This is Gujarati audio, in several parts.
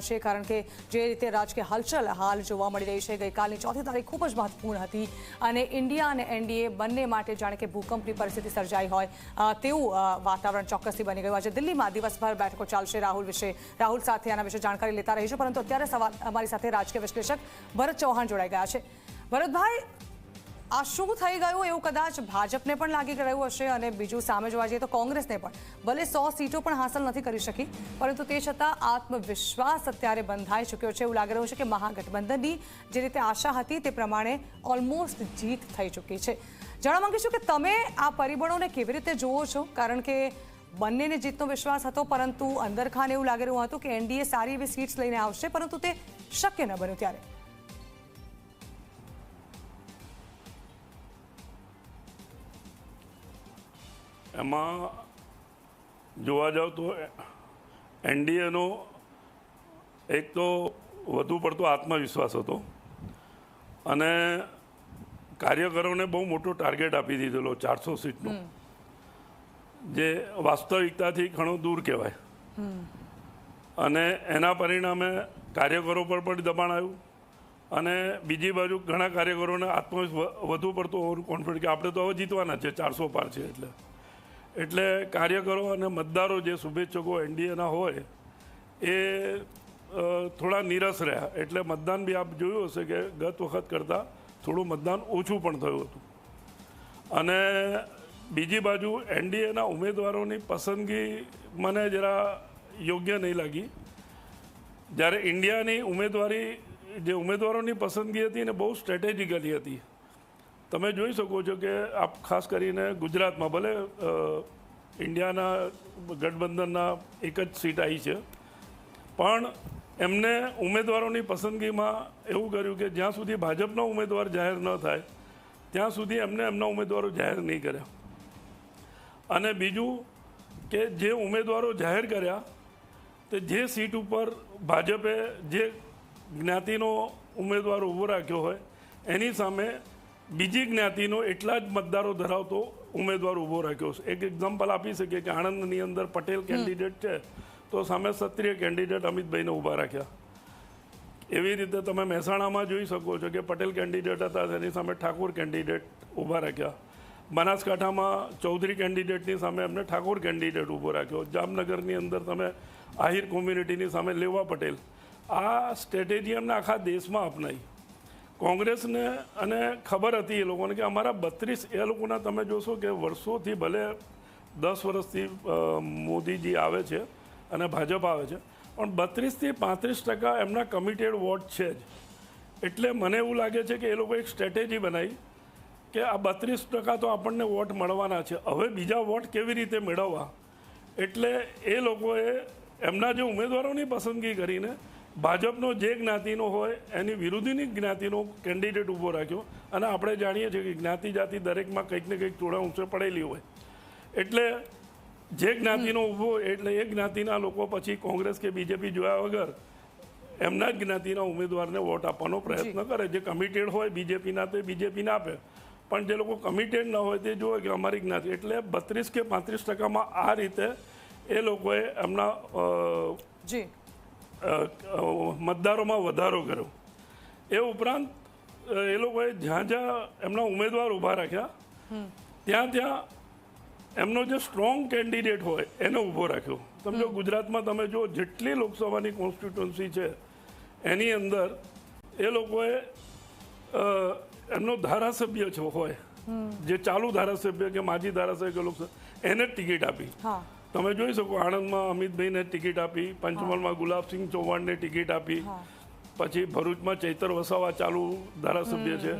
છે કારણ કે જે રીતે રાજકીય હલચલ હાલ જોવા મળી રહી છે, ગઈકાલની ચોથી તારીખ ખૂબ જ મહત્વપૂર્ણ હતી અને ઇન્ડિયા અને એનડીએ બંને માટે જાણે કે ભૂકંપની પરિસ્થિતિ સર્જાઈ હોય તેવું વાતાવરણ ચોક્કસથી બની ગયું. આજે દિલ્હીમાં દિવસભર બેઠકો ચાલશે રાહુલ વિશે. રાહુલ સાથે આના વિશે જાણકારી લેતા રહીશું, પરંતુ અત્યારે સવાલ અમારી સાથે રાજકીય વિશ્લેષક ભરત ચૌહાણ જોડાઈ ગયા છે. ભરતભાઈ આ શું થઈ ગયું એવું કદાચ ભાજપને પણ લાગી રહ્યું હશે અને બીજું સામે જોવા જઈએ તો કોંગ્રેસને પણ. ભલે સો સીટો પણ હાંસલ નથી કરી શકી, પરંતુ તે છતાં આત્મવિશ્વાસ અત્યારે બંધાઈ ચૂક્યો છે એવું લાગી રહ્યું છે કે મહાગઠબંધનની જે રીતે આશા હતી તે પ્રમાણે ઓલમોસ્ટ જીત થઈ ચૂકી છે. જાણવા માંગીશું કે તમે આ પરિબળોને કેવી રીતે જુઓ છો? કારણ કે બંનેને જીતનો વિશ્વાસ હતો, પરંતુ અંદર ખાને એવું લાગી રહ્યું હતું કે એનડીએ સારી એવી સીટ્સ લઈને આવશે, પરંતુ તે શક્ય ન બન્યું ત્યારે. એમાં જોવા જાવ તો એનડીએનો એક તો વધુ પડતો આત્મવિશ્વાસ હતો અને કાર્યકરોને બહુ મોટો ટાર્ગેટ આપી દીધેલો ચારસો સીટનો. જે વાસ્તવિકતાથી ઘણું દૂર કહેવાય. અને એના પરિણામે કાર્યકરો પર પણ દબાણ આવ્યું. અને બીજી બાજુ ઘણા કાર્યકરોને આત્મવિશ્વાસ વધુ પડતો ઓવર કોન્ફિડન્સ કે આપણે તો હવે જીતવાના છે ચારસો પાર છે એટલે. એટલે કાર્યકરો અને મતદારો જે શુભેચ્છકો એનડીએના હોય, એ થોડા નીરસ રહ્યા. એટલે મતદાન બી આપ જોયું હશે કે ગત વખત કરતાં થોડું મતદાન ઓછું પણ થયું હતું. અને બીજી બાજુ એનડીએના ઉમેદવારોની પસંદગી મને જરા યોગ્ય નહીં લાગી. જ્યારે ઇન્ડિયાની ઉમેદવારી, જે ઉમેદવારોની પસંદગી હતી ને બહુ સ્ટ્રેટેજિકલી હતી તમે જોઈ શકો છો કે આપ ખાસ કરીને ગુજરાતમાં ભલે ઇન્ડિયાના ગઠબંધનના એક જ સીટ આવી છે, પણ એમને ઉમેદવારોની પસંદગીમાં એવું કર્યું કે જ્યાં સુધી ભાજપનો ઉમેદવાર જાહેર ન થાય, ત્યાં સુધી એમને એમના ઉમેદવારો જાહેર નહીં કર્યા. અને બીજું કે જે ઉમેદવારો જાહેર કર્યા, તે જે સીટ ઉપર ભાજપે જે જ્ઞાતિનો ઉમેદવાર ઊભો રાખ્યો હોય, એની સામે બીજી જ્ઞાતિનો એટલા જ મતદારો ધરાવતો ઉમેદવાર ઊભો રાખ્યો છે. એક એક્ઝામ્પલ આપી શકીએ કે આણંદની અંદર પટેલ કેન્ડિડેટ છે તો સામે ક્ષત્રિય કેન્ડિડેટ અમિતભાઈને ઊભા રાખ્યા. એવી રીતે તમે મહેસાણામાં જોઈ શકો છો કે પટેલ કેન્ડિડેટ હતા તેની સામે ઠાકોર કેન્ડિડેટ ઊભા રાખ્યા. બનાસકાંઠામાં ચૌધરી કેન્ડિડેટની સામે એમને ઠાકોર કેન્ડિડેટ ઊભો રાખ્યો. જામનગરની અંદર તમે આહિર કોમ્યુનિટીની સામે લેવા પટેલ. આ સ્ટ્રેટેજી એમને આખા દેશમાં અપનાવી કોંગ્રેસને અને ખબર હતી એ લોકોને કે અમારા બત્રીસ એ લોકોના તમે જોશો કે વર્ષોથી ભલે દસ વર્ષથી મોદીજી આવે છે અને ભાજપ આવે છે, પણ બત્રીસથી પાંત્રીસ ટકા એમના કમિટેડ વોટ છે જ. એટલે મને એવું લાગે છે કે એ લોકો એક સ્ટ્રેટેજી બનાવી કે આ બત્રીસ ટકા તો આપણને વોટ મળવાના છે. હવે બીજા વોટ કેવી રીતે મેળવવા? એટલે એ લોકોએ એમના જે ઉમેદવારોની પસંદગી કરીને ભાજપનો જે જ્ઞાતિનો હોય એની વિરોધીની જ્ઞાતિનો કેન્ડિડેટ ઊભો રાખ્યો. અને આપણે જાણીએ છીએ કે જ્ઞાતિ જાતિ દરેકમાં કંઈક ને કંઈક થોડા ઊંચે પડેલી હોય. એટલે જે જ્ઞાતિનો ઊભો હોય એટલે એ જ્ઞાતિના લોકો પછી કોંગ્રેસ કે બીજેપી જોયા વગર એમના જ જ્ઞાતિના ઉમેદવારને વોટ આપવાનો પ્રયત્ન કરે. જે કમિટેડ હોય બીજેપીના તે બીજેપીને આપે. પણ જે લોકો કમિટેડ ન હોય તે જોવે કે અમારી જ્ઞાતિ. એટલે બત્રીસ કે પાંત્રીસ ટકામાં આ રીતે એ લોકોએ એમના જી. મતદારોમાં વધારો કર્યો. એ ઉપરાંત એ લોકોએ જ્યાં જ્યાં એમના ઉમેદવાર ઊભા રાખ્યા ત્યાં ત્યાં એમનો જે સ્ટ્રોંગ કેન્ડિડેટ હોય એને ઊભો રાખ્યો. સમજો ગુજરાતમાં તમે જો જેટલી લોકસભાની કોન્સ્ટિટ્યુન્સી છે એની અંદર એ લોકોએ એમનો ધારાસભ્ય છે હોય જે ચાલુ ધારાસભ્ય કે માજી ધારાસભ્ય કે લોકસભા એને જ ટિકિટ આપી. હા. તમે જોઈ શકો આણંદમાં અમિતભાઈને ટિકિટ આપી પંચમહાલમાં ગુલાબસિંહ ચૌહાણને ટિકિટ આપી. પછી ભરૂચમાં ચૈતર વસાવા ચાલુ ધારાસભ્ય છે.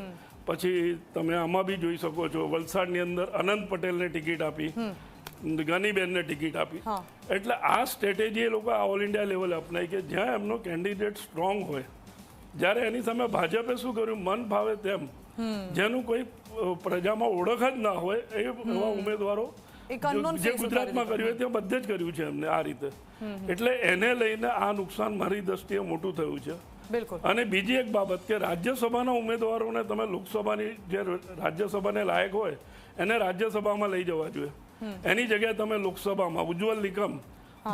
પછી તમે આમાં બી જોઈ શકો છો વલસાડની અંદર અનંત પટેલને ટિકિટ આપી ગનીબેનને ટિકિટ આપી. એટલે આ સ્ટ્રેટેજી એ લોકો આ ઓલ ઇન્ડિયા લેવલે અપનાવી કે જ્યાં એમનો કેન્ડિડેટ સ્ટ્રોંગ હોય. જ્યારે એની સામે ભાજપે શું કર્યું? મન ભાવે તેમ. જેનું કોઈ પ્રજામાં ઓળખ જ ના હોય એ એવા ઉમેદવારો જે ગુજરાતમાં કર્યું ત્યાં બધે જ કર્યું છે એમને આ રીતે. એટલે એને લઈને આ નુકસાન મારી દ્રષ્ટિએ મોટું થયું છે. બિલકુલ. અને બીજી એક બાબત કે રાજ્યસભાના ઉમેદવારોને તમે લોકસભાની જે રાજ્યસભાને લાયક હોય એને રાજ્યસભામાં લઈ જવા જોઈએ. એની જગ્યાએ તમે લોકસભામાં ઉજ્જવલ નિકમ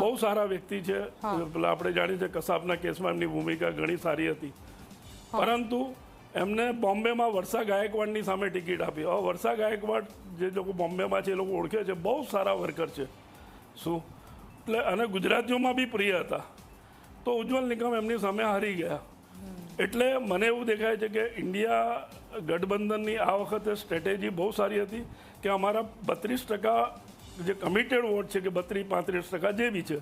બહુ સારા વ્યક્તિ છે. આપણે જાણીએ છીએ કસાબના કેસમાં એમની ભૂમિકા ઘણી સારી હતી. પરંતુ એમને બોમ્બેમાં વર્ષા ગાયકવાડની સામે ટિકિટ આપી. હવે વર્ષા ગાયકવાડ જે લોકો બોમ્બેમાં છે, એ લોકો ઓળખે છે, બહુ સારા વર્કર છે. શું? એટલે અને ગુજરાતીઓમાં બી પ્રિય હતા. તો ઉજ્જવલ નિગમ એમની સામે હારી ગયા. એટલે મને એવું દેખાય છે કે ઇન્ડિયા ગઠબંધનની આ વખતે સ્ટ્રેટેજી બહુ સારી હતી કે અમારા બત્રીસ ટકા જે કમિટેડ વોટ છે કે બત્રીસ પાંત્રીસ ટકા જે બી છે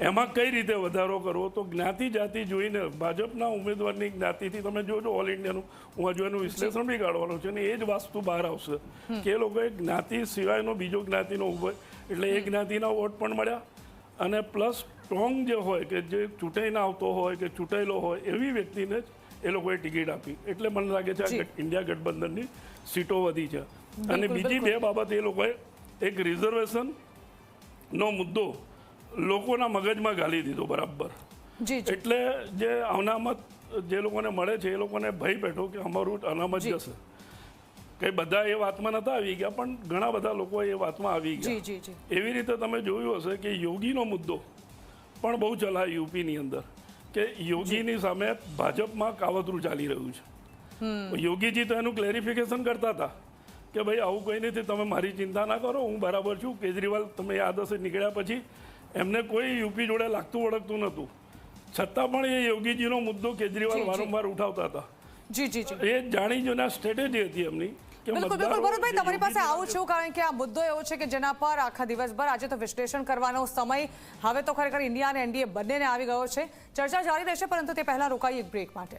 એમાં કઈ રીતે વધારો કરવો? તો જ્ઞાતિ જાતિ જોઈને ભાજપના ઉમેદવારની જ્ઞાતિથી તમે જોજો ઓલ ઇન્ડિયાનું હું હજુ એનું વિશ્લેષણ બી કાઢવાનું છે અને એ જ વાસ્તુ બહાર આવશે. કે એ લોકોએ જ્ઞાતિ સિવાયનો બીજો જ્ઞાતિનો ઊભો એટલે એ જ્ઞાતિના વોટ પણ મળ્યા. અને પ્લસ સ્ટ્રોંગ જે હોય કે જે ચૂંટાઈને આવતો હોય કે ચૂંટાયેલો હોય એવી વ્યક્તિને જ એ લોકોએ ટિકિટ આપી. એટલે મને લાગે છે આ ઇન્ડિયા ગઠબંધનની સીટો વધી છે. અને બીજી બે બાબત એ લોકોએ એક રિઝર્વેશન નો મુદ્દો લોકોના મગજમાં ગાલી દીધો બરાબર. એટલે જે અનામત જે લોકોને મળે છે એ લોકોને ભય બેઠો કે અમારું અનામત. જશે. કઈ બધા એ વાતમાં નતા આવી ગયા પણ ઘણા બધા લોકો એ વાતમાં આવી ગયા. એવી રીતે તમે જોયું હશે કે યોગીનો મુદ્દો પણ બહુ ચલાય યુપીની અંદર કે યોગીની સામે ભાજપમાં કાવતરું ચાલી રહ્યું છે. યોગીજી તો એનું ક્લેરિફિકેશન કરતા હતા કે ભાઈ આવું કંઈ નથી તમે મારી ચિંતા ના કરો હું બરાબર છું કેજરીવાલ તમે યાદ હશે નીકળ્યા પછી એમને કોઈ યુપી જોડે લાગતું ઓળખતું નહોતું. છતાં પણ એ યોગીજીનો મુદ્દો કેજરીવાલ. વારંવાર ઉઠાવતા હતા. જી જી જી. એ જાણી જોઈને સ્ટ્રેટેજી હતી એમની બિલકુલ બિલકુલ. ભરતભાઈ તમારી પાસે આવું છું કારણ કે આ મુદ્દો એવો છે કે જેના પર આખા દિવસભર આજે તો વિશ્લેષણ કરવાનો સમય હવે તો ખરેખર ઇન્ડિયા અને એનડીએ બંનેને આવી ગયો છે. ચર્ચા જારી રહેશે પરંતુ તે પહેલા રોકાઈ એક બ્રેક માટે.